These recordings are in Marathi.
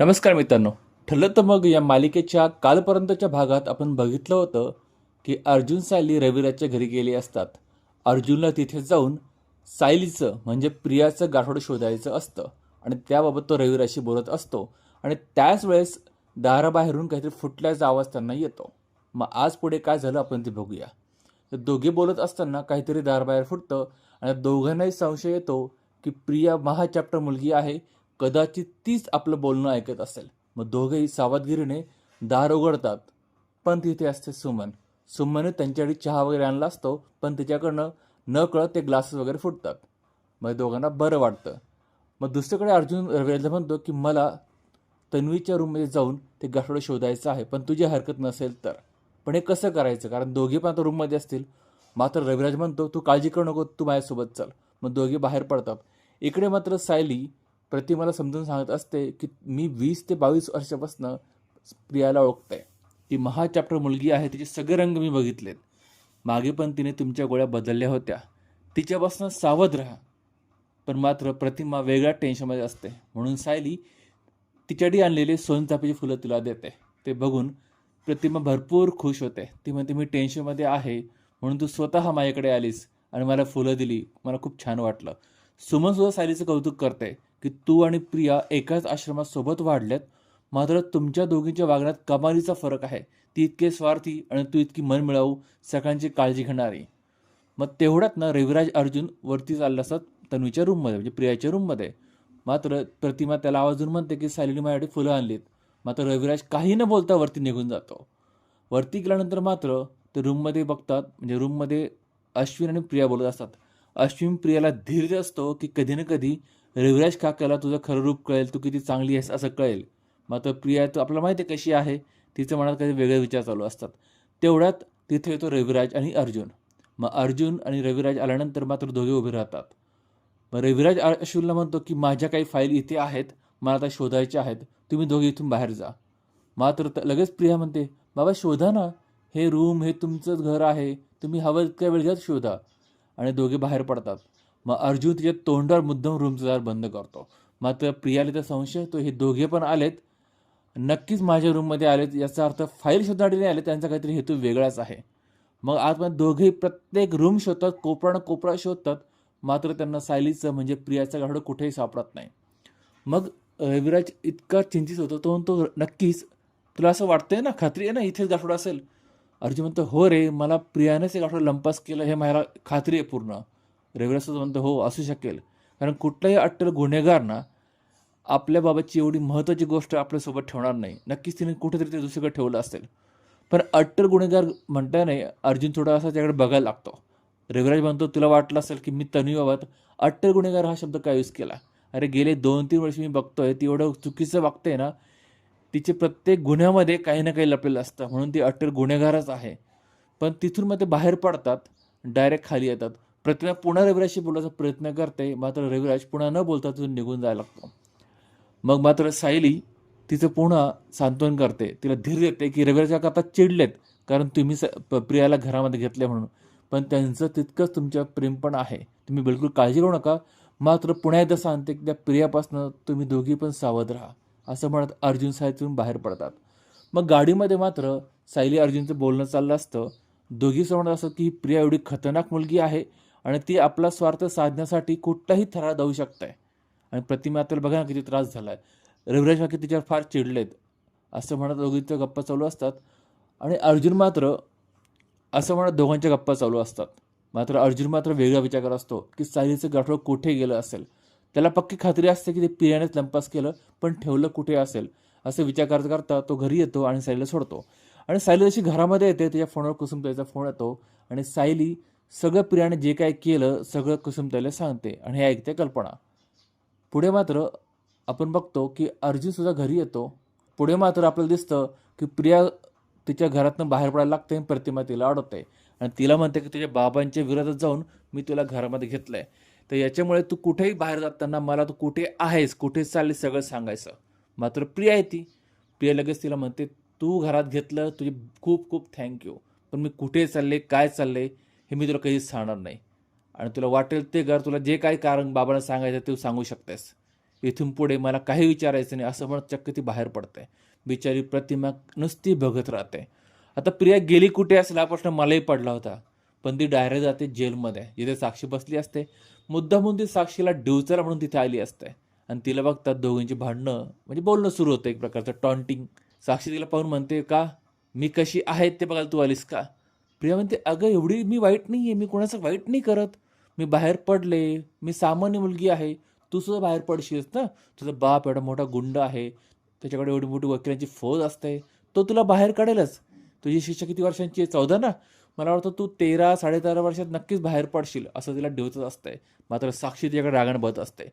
नमस्कार मित्रांनो. ठरलं तर मग या मालिकेच्या कालपर्यंतच्या भागात आपण बघितलं होतं की अर्जुन सायली रविराजच्या घरी गेले असतात. अर्जुनला तिथे जाऊन सायलीचं म्हणजे प्रियाचं गाठोडं शोधायचं असतं आणि त्याबाबत तो रविराजशी बोलत असतो आणि त्याच वेळेस दाराबाहेरून काहीतरी फुटल्याचा आवाज त्यांना येतो. मग आज पुढे काय झालं आपण ते बघूया. तर दोघे बोलत असताना काहीतरी दाराबाहेर फुटतं आणि दोघांनाही संशय येतो की प्रिया महाचॅप्टर मुलगी आहे कदाचित तीच आपलं बोलणं ऐकत असेल. मग दोघेही सावधगिरीने दार उघडतात. पण तिथे असते सुमन. सुमनने त्यांच्याकडे चहा वगैरे आणला असतो पण तिच्याकडनं न कळत ते ग्लासेस वगैरे फुटतात. मग दोघांना बरं वाटतं. मग दुसरीकडे अर्जुन रविराजला म्हणतो की मला तन्वीच्या रूममध्ये जाऊन ते गाठोडं शोधायचं आहे पण तुझी हरकत नसेल तर. पण हे कसं करायचं? कारण दोघे पण आता रूममध्ये असतील. मात्र रविराज म्हणतो तू काळजी करू नको तू माझ्यासोबत चल. मग दोघे बाहेर पडतात. इकडे मात्र सायली प्रतिमाला समजून सांगत असते की मी वीस ते बावीस वर्षापासून प्रियाला ओळखते ती महाचॅप्टर मुलगी आहे तिचे सगळे रंग मी बघितलेत. मागे पण तिने तुमच्या गोळ्या बदलल्या होत्या. तिच्यापासून सावध राहा. पण मात्र प्रतिमा वेगळ्या टेन्शनमध्ये असते. म्हणून सायली तिच्याडी आणलेले सोनचाफीची फुलं तुला देते. ते बघून प्रतिमा भरपूर खुश होते. ती म्हणते मी टेन्शनमध्ये आहे. म्हणून तू स्वतः माझ्याकडे आलीस आणि मला फुलं दिली. मला खूप छान वाटलं. सुमन सुद्धा सायलीचं कौतुक करते. की तू आणि प्रिया एकाच आश्रमात सोबत वाढल्यात मात्र तुमच्या दोघींच्या वागण्यात कमालीचा फरक आहे. ती इतके स्वार्थी आणि तू इतकी मन मिळावू सगळ्यांची काळजी घेणारी. मग तेवढ्यात ना रविराज अर्जुन वरती चालला असतात तन्वीच्या रूममध्ये म्हणजे प्रियाच्या रूममध्ये. मात्र प्रतिमा त्याला आवाजून म्हणते की सायलीने माझ्यासाठी फुलं आणलीत. मात्र रविराज काही न बोलता वरती निघून जातो. वरती गेल्यानंतर मात्र ते रूममध्ये बघतात म्हणजे रूममध्ये अश्विन आणि प्रिया बोलत असतात. अश्विन प्रियाला धीर असतो की कधी ना कधी रविराज काकाला तुझं खरं रूप कळेल तू किती चांगली आहेस असं कळेल. मात्र प्रिया तू आपल्याला माहिती आहे कशी आहे? तिचं मनात काही वेगळे विचार चालू असतात. तेवढ्यात तिथे येतो रविराज आणि अर्जुन. मग अर्जुन आणि रविराज आल्यानंतर मात्र दोघे उभे राहतात. मग रविराज अश्विनला म्हणतो की माझ्या काही फाईल इथे आहेत मला आता शोधायच्या आहेत. तुम्ही दोघे इथून बाहेर जा. मात्र लगेच प्रिया म्हणते बाबा शोधा ना. हे रूम हे तुमचंच घर आहे. तुम्ही हवं इतक्या वेळ घ्या शोधा. आणि दोघे बाहेर पडतात. मग अर्जुन तिच्या तोंडावर मुद्दाम रूमचं दार बंद करतो. मात्र प्रियाला तर संशय तो हे दोघे पण आलेत. नक्कीच माझ्या रूममध्ये आलेत याचा अर्थ फाईल शोधण्यासाठी नाही आले त्यांचा काहीतरी हेतू वेगळाच आहे. मग आतमध्ये दोघेही प्रत्येक रूम शोधतात कोपरा कोपरा शोधतात. मात्र त्यांना सायलीचं म्हणजे प्रियाचं गाठोडं कुठेही सापडत नाही. मग रविराज इतका चिंतित होतो तो म्हणतो नक्कीच तुला असं वाटतंय ना? खात्री आहे ना? इथेच गाठोडं असेल. अर्जुन म्हणतो हो रे मला प्रियानेच एक आठवडा लंपास केलं हे मला खात्री आहे पूर्ण. रविराज म्हणतो हो असू शकेल. कारण कुठलाही अट्टल गुन्हेगार ना आपल्याबाबतची एवढी महत्त्वाची गोष्ट आपल्यासोबत ठेवणार नाही. नक्कीच तिने कुठेतरी ते दुसरीकडे ठेवलं असेल. पण अट्टल गुन्हेगार म्हणताने अर्जुन थोडा असा त्याकडे बघायला लागतो. रविराज म्हणतो तुला वाटलं असेल की मी तन्वीबाबत अट्टल गुन्हेगार हा शब्द काय यूज केला? अरे गेले दोन तीन वर्ष मी बघतोय ती एवढं चुकीचं वागतंय ना तिचे प्रत्येक गुन्ह्यामध्ये काही ना काही लपलेलं असतं. म्हणून ती अट्टर गुन्हेगारच आहे. पण तिथून मग ते बाहेर पडतात. डायरेक्ट खाली येतात. प्रतिमा पुन्हा रविराजशी बोलायचा प्रयत्न करते. मात्र रविराज पुन्हा न बोलता तिथून निघून जायला लागतो. मग मात्र सायली तिचं पुन्हा सांत्वन करते. तिला धीर देते की रविराजच्या काका चिडलेत. कारण तुम्ही स प- प्रियाला घरामध्ये घेतले म्हणून. पण त्यांचं तितकंच तुमच्या प्रेम पण आहे. तुम्ही बिलकुल काळजी करू नका. मात्र पुन्हा एकदा सांगते की त्या प्रियापासून तुम्ही दोघी पण सावध राहा. असं म्हणत अर्जुन सायलीतून बाहेर पडतात. मग गाडीमध्ये मात्र सायली अर्जुनचं बोलणं चाललं असतं. दोघी म्हणत असतात की ही प्रिया एवढी खतरनाक मुलगी आहे आणि ती आपला स्वार्थ साधण्यासाठी कुठलाही थरार जाऊ शकते. आणि प्रतिमा तर बघा ना किती त्रास झाला आहे रविराज काकी तिच्यावर फार चिडलेत असं म्हणत दोघींच्या गप्पा चालू असतात. आणि अर्जुन मात्र असं म्हणत दोघांच्या गप्पा चालू असतात. मात्र अर्जुन मात्र वेगळा विचार करत असतो की सायलीचं गाठोडं कुठे गेलं असेल? त्याला पक्की खात्री असते की ते प्रियानेच लंपास केलं पण ठेवलं कुठे असेल? असं विचार करता करता तो घरी येतो आणि सायलीला सोडतो. आणि सायली जशी घरामध्ये येते त्याच्या फोनवर कुसुमताईचा फोन येतो आणि सायली सगळं प्रियाने जे काय केलं सगळं कुसुमताईला सांगते आणि हे ऐकते कल्पना. पुढे मात्र आपण बघतो की अर्जुनसुद्धा घरी येतो. पुढे मात्र आपल्याला दिसतं की प्रिया तिच्या घरातनं बाहेर पडायला लागते आणि प्रतिमा तिला अडवते. आणि तिला म्हणते की तुझ्या बाबांच्या विरोधात जाऊन मी तुला घरामध्ये घेतलं आहे तर याच्यामुळे तू कुठेही बाहेर जाताना मला तू कुठे आहेस कुठे चालले सगळं सांगायचं. मात्र प्रिया आहे ती. प्रिया लगेच तिला म्हणते तू घरात घेतलं तुझे खूप खूप थँक्यू पण मी कुठे चालले काय चालले हे मी तुला कधीच सांगणार नाही. आणि तुला वाटेल ते घर तुला जे काही कारण बाबांना सांगायचं ते तू सांगू शकतेस. इथून पुढे मला काही विचारायचं नाही असं म्हणत चक्क ती बाहेर पडते. बिचारी प्रतिमा नुसती बघत राहते. आता प्रिया गेली कुठे असेल हा प्रश्न मलाही पडला होता. पण ती डायरेक्ट जाते जेलमध्ये. जिथे साक्षी बसली असते. मुद्दामून ती साक्षीला डिवचर म्हणून तिथे आली असते. आणि तिला बघतात दोघींची भांडणं. म्हणजे बोलणं सुरू होतं एक प्रकारचं टॉन्टिंग. साक्षी तिला पाहून म्हणते का? मी कशी आहे ते बघायला तू आलीस का? प्रिया म्हणते अगं एवढी मी वाईट नाही आहे मी कोणाचं वाईट नाही करत. मी बाहेर पडले. मी सामान्य मुलगी आहे. तू सुद्धा बाहेर पडशीस ना? तुझा बाप एवढा मोठा गुंड आहे. त्याच्याकडे एवढी मोठी वकिलांची फौज असते. तो तुला बाहेर काढेलच. तुझी शिक्षा किती वर्षांची आहे? चौदा ना? मला वाटतं तू तेरा साडेतेरा वर्षात नक्कीच बाहेर पडशील असं तिला डिवचत असतंय. मात्र साक्षी तिच्याकडे रागण बघत असते.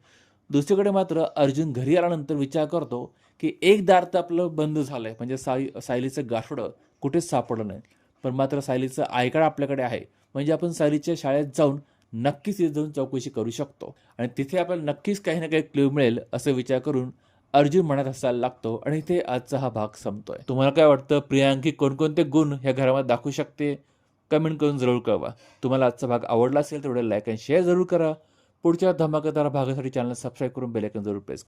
दुसरीकडे मात्र अर्जुन घरी आल्यानंतर विचार करतो की एक दार तर आपलं बंद झालं आहे म्हणजे साई सायलीचं गाठोडं कुठेच सापडलं नाही. पण मात्र सायलीचं आयकाळ आपल्याकडे आहे. म्हणजे आपण सायलीच्या शाळेत जाऊन नक्कीच तिथे जाऊन चौकशी करू शकतो. आणि तिथे आपल्याला नक्कीच काही ना काही क्ल्यू मिळेल असं विचार करून अर्जुन म्हणत असायला लागतो आणि ते आजचा हा भाग संपतोय. तुम्हाला काय वाटतं? प्रियांकी कोणकोणते गुण ह्या घरामध्ये दाखवू शकते? कमेंट करून जरूर कळवा. तुम्हाला आजचा भाग आवडला असेल तर लाईक अँड शेअर जरूर करा. पुढच्या धमाकेदार भागासाठी चॅनल सबस्क्राईब करून बेलायकन जरूर प्रेस